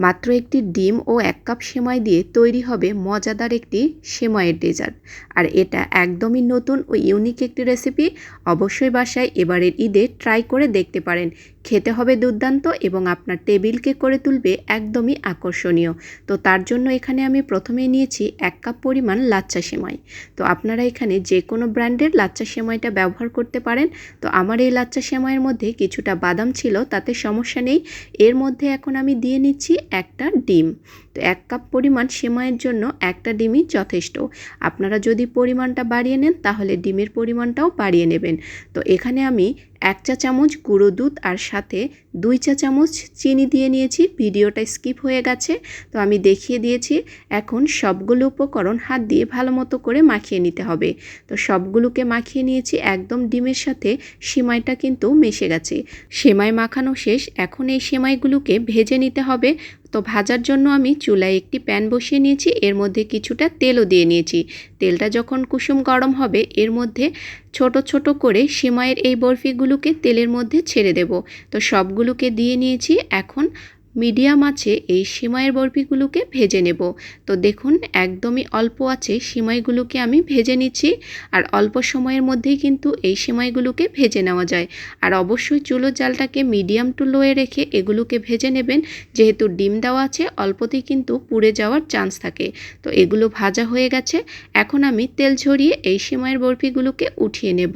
মাত্র একটি ডিম ও এক কাপ সেমাই দিয়ে তৈরি হবে মজাদার একটি সেমাইয়ের ডেজার্ট। আর এটা একদমই নতুন ও ইউনিক একটি রেসিপি। অবশ্যই বাসায় এবারের ঈদে ট্রাই করে দেখতে পারেন খেতে হবে দুর্দান্ত এবং আপনার টেবিলকে করে তুলবে একদমই আকর্ষণীয়। তো তার জন্য এখানে আমি প্রথমেই নিয়েছি এক কাপ পরিমাণ লাচ্চা সেমাই। তো আপনারা এখানে যে কোনো ব্র্যান্ডের লাচ্চা সেমাইটা ব্যবহার করতে পারেন। তো আমার এই লাচ্চা সেমাইয়ের মধ্যে কিছুটা বাদাম ছিল, তাতে সমস্যা নেই। এর মধ্যে এখন আমি দিয়ে নিচ্ছি একটা ডিম। তো এক কাপ পরিমাণ সেমাইয়ের জন্য একটা ডিমই যথেষ্ট। আপনারা যদি পরিমাণটা বাড়িয়ে নেন, তাহলে ডিমের পরিমাণটাও বাড়িয়ে নেবেন। তো এখানে আমি এক চা চামচ গুঁড়ো দুধ আর সাথে দুই চা চামচ চিনি দিয়ে নিয়েছি, ভিডিওটা স্কিপ হয়ে গেছে। তো আমি দেখিয়ে দিয়েছি, এখন সবগুলো উপকরণ হাত দিয়ে ভালো মতো করে মাখিয়ে নিতে হবে। তো সবগুলোকে মাখিয়ে নিয়েছি, একদম ডিমের সাথে, সেমাইটা কিন্তু মেশে গেছে। সেমাই মাখানো শেষ, এখন এই সেমাইগুলোকে ভেজে নিতে হবে। তো ভাজার জন্য আমি চুলায় একটি প্যান বসিয়ে নিয়েছি, এর মধ্যে কিছুটা তেলও দিয়ে নিয়েছি। তেলটা যখন কুসুম গরম হবে, এর মধ্যে ছোট ছোট করে সিমাইয়ের এই বরফিগুলোকে তেলের মধ্যে ছেড়ে দেব। তো সবগুলোকে দিয়ে নিয়েছি। এখন মিডিয়াম আছে, এই সিমাইয়ের বরফিগুলোকে ভেজে নেব। তো দেখুন, একদমই অল্প আছে, সিমাইগুলোকে আমি ভেজে নিচ্ছি। আর অল্প সময়ের মধ্যেই কিন্তু এই সিমাইগুলোকে ভেজে নেওয়া যায়। আর অবশ্যই চুলো জালটাকে মিডিয়াম টু লোয়ে রেখে এগুলোকে ভেজে নেবেন। যেহেতু ডিম দেওয়া আছে, অল্পতেই কিন্তু পুড়ে যাওয়ার চান্স থাকে। তো এগুলো ভাজা হয়ে গেছে। এখন আমি তেল ঝরিয়ে এই সিমাইয়ের বরফিগুলোকে উঠিয়ে নেব।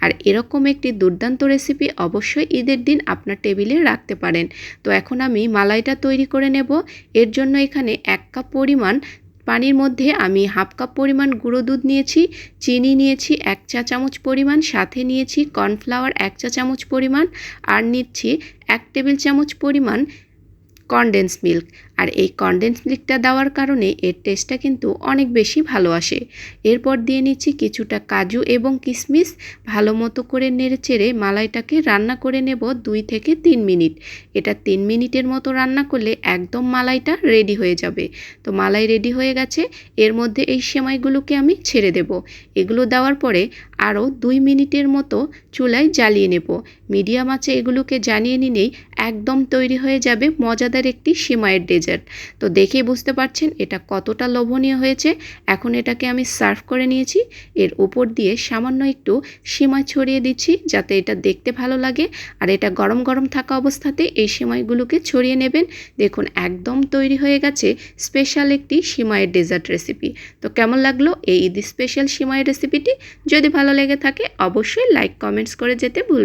আর এরকম একটি দুর্দান্ত রেসিপি অবশ্যই ঈদের দিন আপনার টেবিলে রাখতে পারেন। তো এখন আমি মালাইটা তৈরি করে নেব। এর জন্য এখানে এক কাপ পরিমাণ পানির মধ্যে আমি হাফ কাপ পরিমাণ গুঁড়ো দুধ নিয়েছি, চিনি নিয়েছি এক চা চামচ পরিমাণ, সাথে নিয়েছি কর্নফ্লাওয়ার এক চা চামচ পরিমাণ, আর নিচ্ছি এক টেবিল চামচ পরিমাণ কনডেন্স মিল্ক আর এই কনডেন্স মিল্কটা দেওয়ার কারণে এর টেস্টটা কিন্তু অনেক বেশি ভালো আসে। এরপর দিয়ে নিচ্ছি কিছুটা কাজু এবং কিশমিশ ভালো মতো করে নেড়ে চেড়ে মালাইটাকে রান্না করে নেব দুই থেকে তিন মিনিট। এটা তিন মিনিটের মতো রান্না করলে একদম মালাইটা রেডি হয়ে যাবে। তো মালাই রেডি হয়ে গেছে। এর মধ্যে এই সেমাইগুলোকে আমি ছেড়ে দেব। এগুলো দেওয়ার পরে আরও দুই মিনিটের মতো চুলায় জ্বালিয়ে নেব। মিডিয়াম আছে এগুলোকে জানিয়ে নিলেই একদম তৈরি হয়ে যাবে মজাদার একটি সেমাইয়ের ডেজার্ট। তো দেখে বুঝতে পারছেন এটা কতটা লোভনীয় হয়েছে। এখন এটাকে আমি সার্ভ করে নিয়েছি। এর উপর দিয়ে সামান্য একটু সেমাই ছড়িয়ে দিচ্ছি যাতে এটা দেখতে ভালো লাগে। আর এটা গরম গরম থাকা অবস্থাতে এই সেমাইগুলোকে ছড়িয়ে নেবেন। দেখুন একদম তৈরি হয়ে গেছে স্পেশাল একটি সিমাইয়ের ডেজার্ট রেসিপি। তো কেমন লাগল এই ঈদ স্পেশাল সিমাইয়ের রেসিপিটি? যদি ভালো লেগে থাকে অবশ্যই লাইক কমেন্টস করে যেতে ভুল